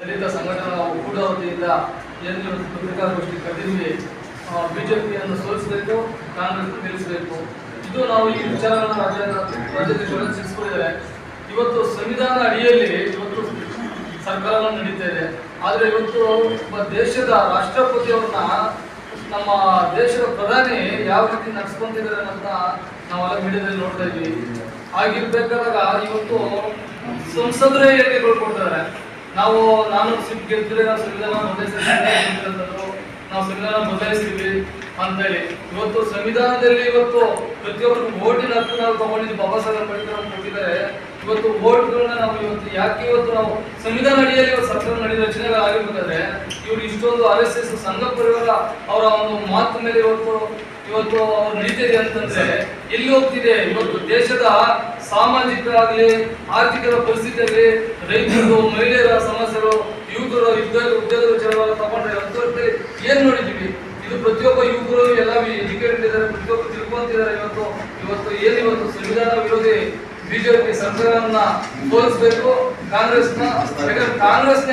ದಲಿತ ಸಂಘಟನಾ ಒಕ್ಕೂಟ ವತಿಯಿಂದ ಏನು ಪತ್ರಿಕಾಗೋಷ್ಠಿ ಕರೆದಿದ್ವಿ ಬಿಜೆಪಿಯನ್ನು ಸೋಲಿಸಬೇಕು ಕಾಂಗ್ರೆಸ್ ನಿಲ್ಲಿಸಬೇಕು. ಇದು ನಾವು ಈ ವಿಚಾರವನ್ನು ರಾಜ್ಯ ರಾಜ್ಯಾಧ್ಯಕ್ಷರಲ್ಲಿ ತಿಳಿಸ್ಕೊಂಡಿದ್ದೇವೆ ಇವತ್ತು ಸಂವಿಧಾನ ಅಡಿಯಲ್ಲಿ ಇವತ್ತು ಸರ್ಕಾರವನ್ನು ನಡೀತಾ ಇದೆ. ಆದರೆ ಇವತ್ತು ದೇಶದ ರಾಷ್ಟ್ರಪತಿಯವ್ರನ್ನ ನಮ್ಮ ದೇಶದ ಪ್ರಧಾನಿ ಯಾವ ರೀತಿ ನಡ್ಸ್ಕೊಂತಿದ್ದಾರೆ ಅಂತ ನಾವೆಲ್ಲ ಮೀಡಿಯಾದಲ್ಲಿ ನೋಡ್ತಾ ಇದ್ವಿ. ಆಗಿರ್ಬೇಕಾದಾಗ ಇವತ್ತು ಸಂಸದರೇ ಹೇಳಿಕೆಗಳು ಕೊಡ್ತಾರೆ ನಾವು, ನಾನು ಸಿಟ್ ನಾವು ಸಂವಿಧಾನ ಬದಲಾಯಿಸ್ತೀವಿ ಅಂತಂದ್ರು. ನಾವು ಸಂವಿಧಾನ ಬದಲಾಯಿಸ್ತೀವಿ ಅಂತೇಳಿ ಇವತ್ತು ಸಂವಿಧಾನದಲ್ಲಿ ಇವತ್ತು ಪ್ರತಿಯೊಬ್ಬರು ಓಟಿನ ಹಕ್ಕು ನಾವು ತಗೊಂಡಿದ್ದು ಬಾಬಾ ಸಾಹೇಬ್ ಅಂಬೇಡ್ಕರ್ ಕೊಟ್ಟಿದ್ದಾರೆ ಇವತ್ತು ಓಟ್ಗಳನ್ನ ನಾವು ಇವತ್ತು ಯಾಕೆ ಇವತ್ತು ನಾವು ಸಂವಿಧಾನ ಅಡಿಯಲ್ಲಿ ಇವತ್ತು ಸರ್ಕಾರ ನಡೆದ ರಚನೆಗಳಾಗಿರ್ಬೇಕಾದ್ರೆ, ಇವರು ಇಷ್ಟೊಂದು ಆರ್ ಎಸ್ ಎಸ್ ಸಂಘ ಪರಿವಾರ ಅವರ ಒಂದು ಮಾತು ಮೇಲೆ ಇವತ್ತು ಇವತ್ತು ನಡೀತಿದೆ ಅಂತಂದ್ರೆ ಎಲ್ಲಿ ಹೋಗ್ತಿದೆ? ಇವತ್ತು ದೇಶದ ಸಾಮಾಜಿಕ ಆಗಲಿ ಪರಿಸ್ಥಿತಿ ಆಗ್ಲಿ ರೈತರು, ಮಹಿಳೆಯರ ಸಮಸ್ಯೆಗಳು, ಯುವಕರು, ಉದ್ಯೋಗ ಉದ್ಯೋಗ ವಿಚಾರವಾಗಿ ತಗೊಂಡ್ರೆ ಅಂತವರಲ್ಲಿ ಏನ್ ನೋಡಿದೀವಿ ಇದು ಪ್ರತಿಯೊಬ್ಬ ಯುವಕರು, ಎಲ್ಲ ಎಜುಕೇಟೆಡ್ ಇದ್ದಾರೆ, ಪ್ರತಿಯೊಬ್ಬರು ತಿಳ್ಕೊಂತಿದ್ದಾರೆ ಇವತ್ತು. ಇವತ್ತು ಏನ್ ಇವತ್ತು? ಸಂವಿಧಾನ ವಿರೋಧಿ ಬಿಜೆಪಿ ಸರ್ಕಾರವನ್ನ ಸೋಲಿಸಬೇಕು ಕಾಂಗ್ರೆಸ್ನ ಕಾಂಗ್ರೆಸ್